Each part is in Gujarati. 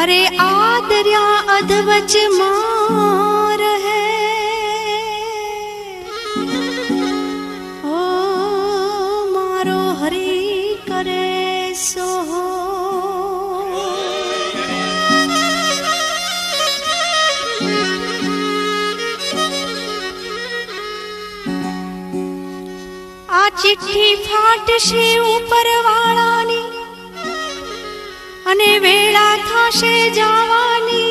અરે આ દરિયા અધવચમાં હે. ઓ મારો હરી કરે સોહો આ ચિઠ્ઠી ફાટશે ઉપર વાળાની અને વેળા થશે જવાની.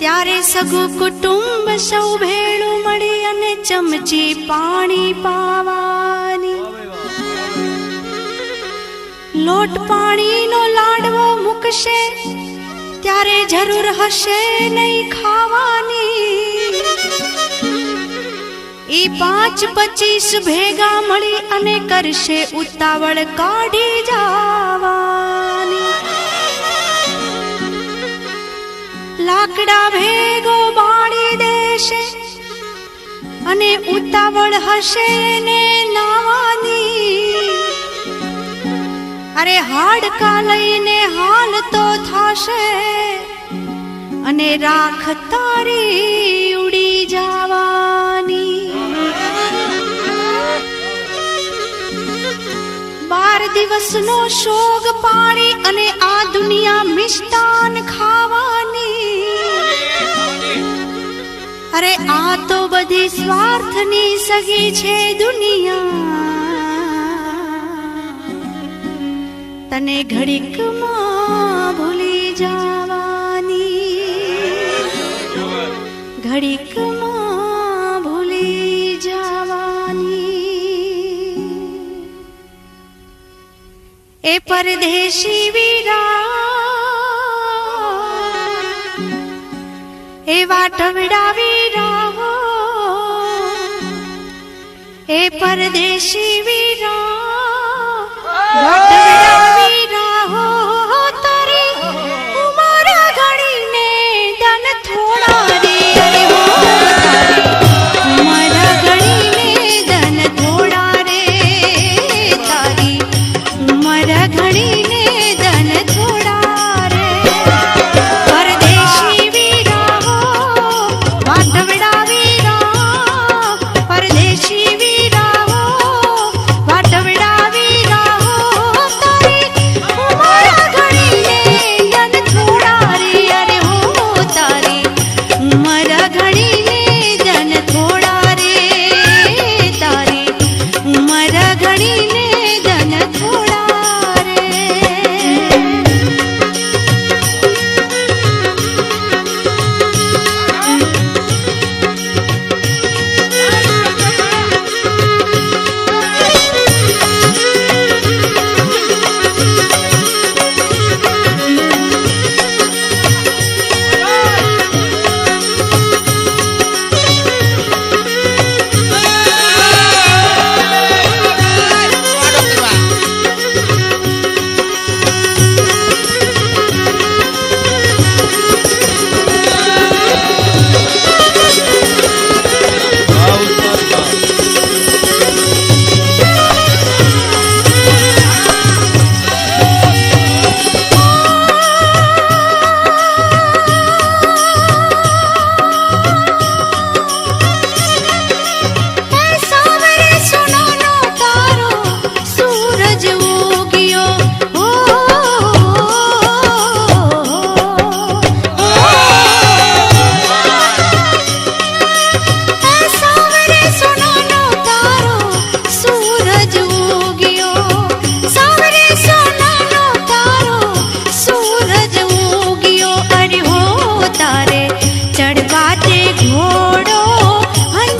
ત્યારે સગું કુટુંબ સૌ ભેળું મળી અને ચમચી પાણી પાવાની. લોટ પાણીનો લાડવો મૂકશે, ત્યારે જરૂર હશે નહીં ખાવાની. ઈ પાંચ પચીસ ભેગા મળી અને કરશે ઉતાવળ કાઢી જવાની. લાકડા ભેગો બાળી દેશે અને ઉતાવળ હશે ને નાવાની. અરે હાડકા લઈને હાલ તો થશે અને રાખ તારી ઉડી જવાની બાર દિવસનો શોગ પાણી અને આ દુનિયા મિષ્ટાન ખાવાની. અરે આ તો બધી સ્વાર્થની સગી છે દુનિયા. તને ઘડીકમાં ભૂલી જવાની. ઘડીકમાં એ પરદેશી વીરા. એ વાટવડા વીરા એ પરદેશી વીરા. ટવડા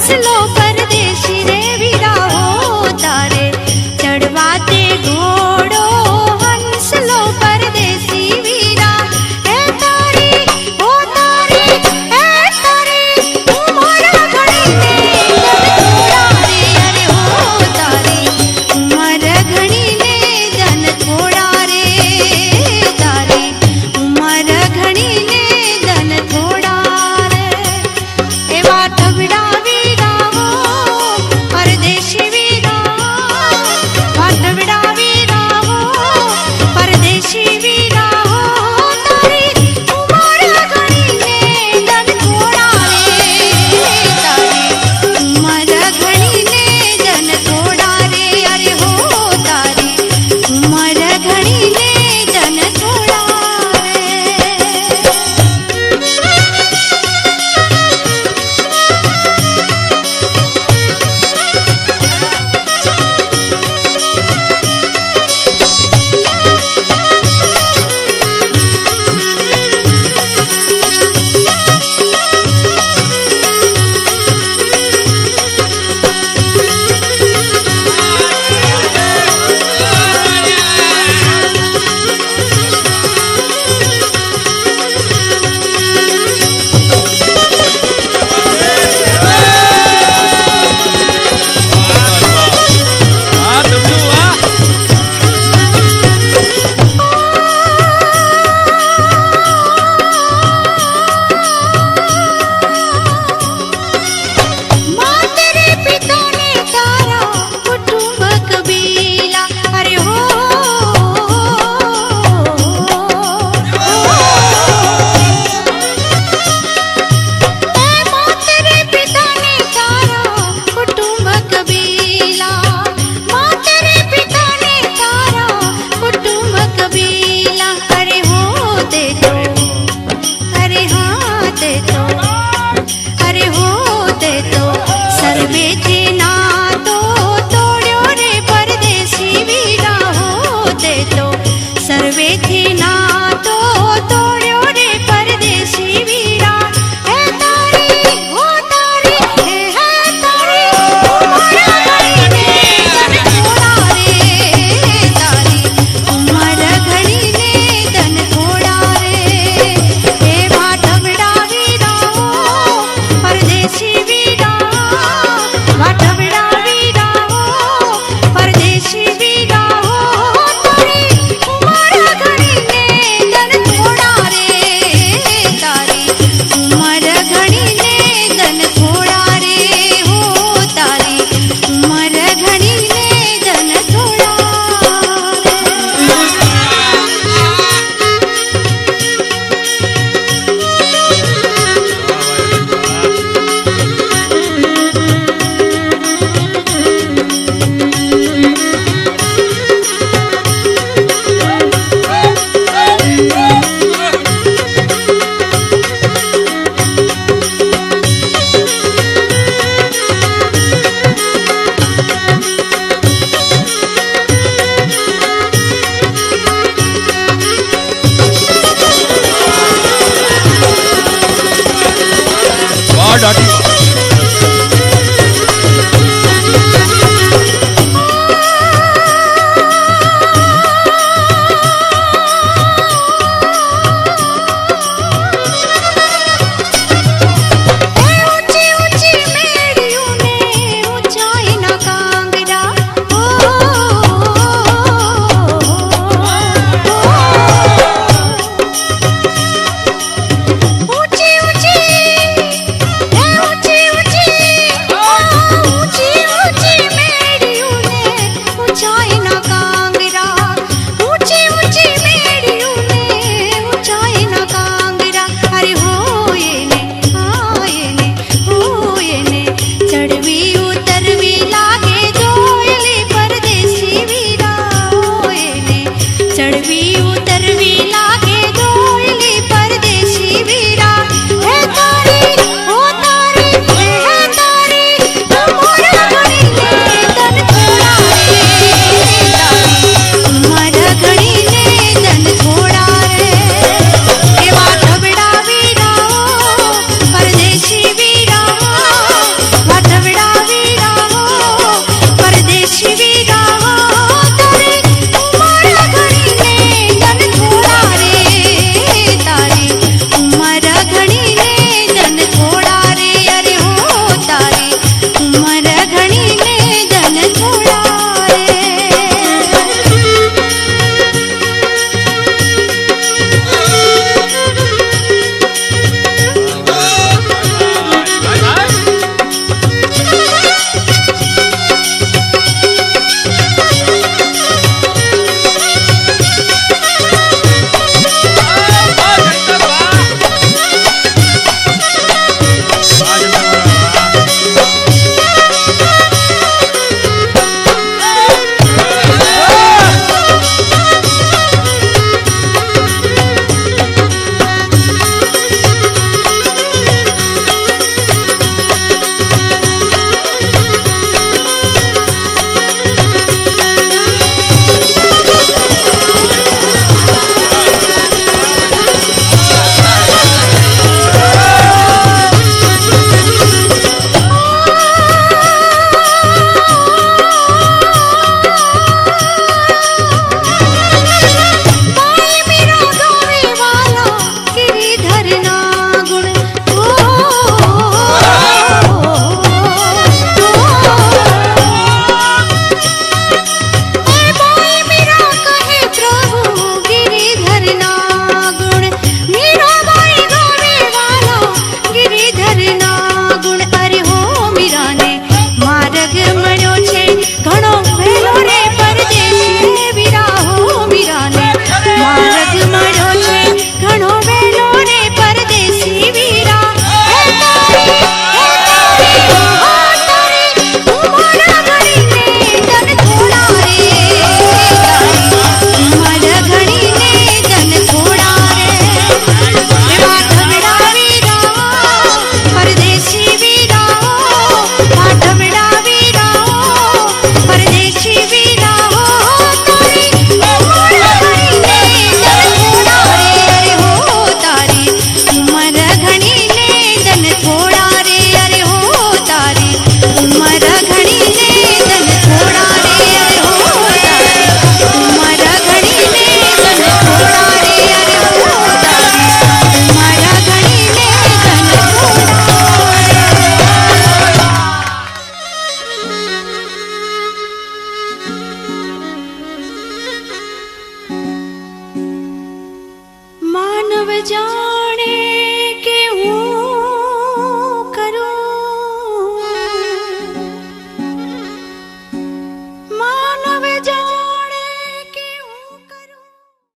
বাঁচলো পরদেশি রে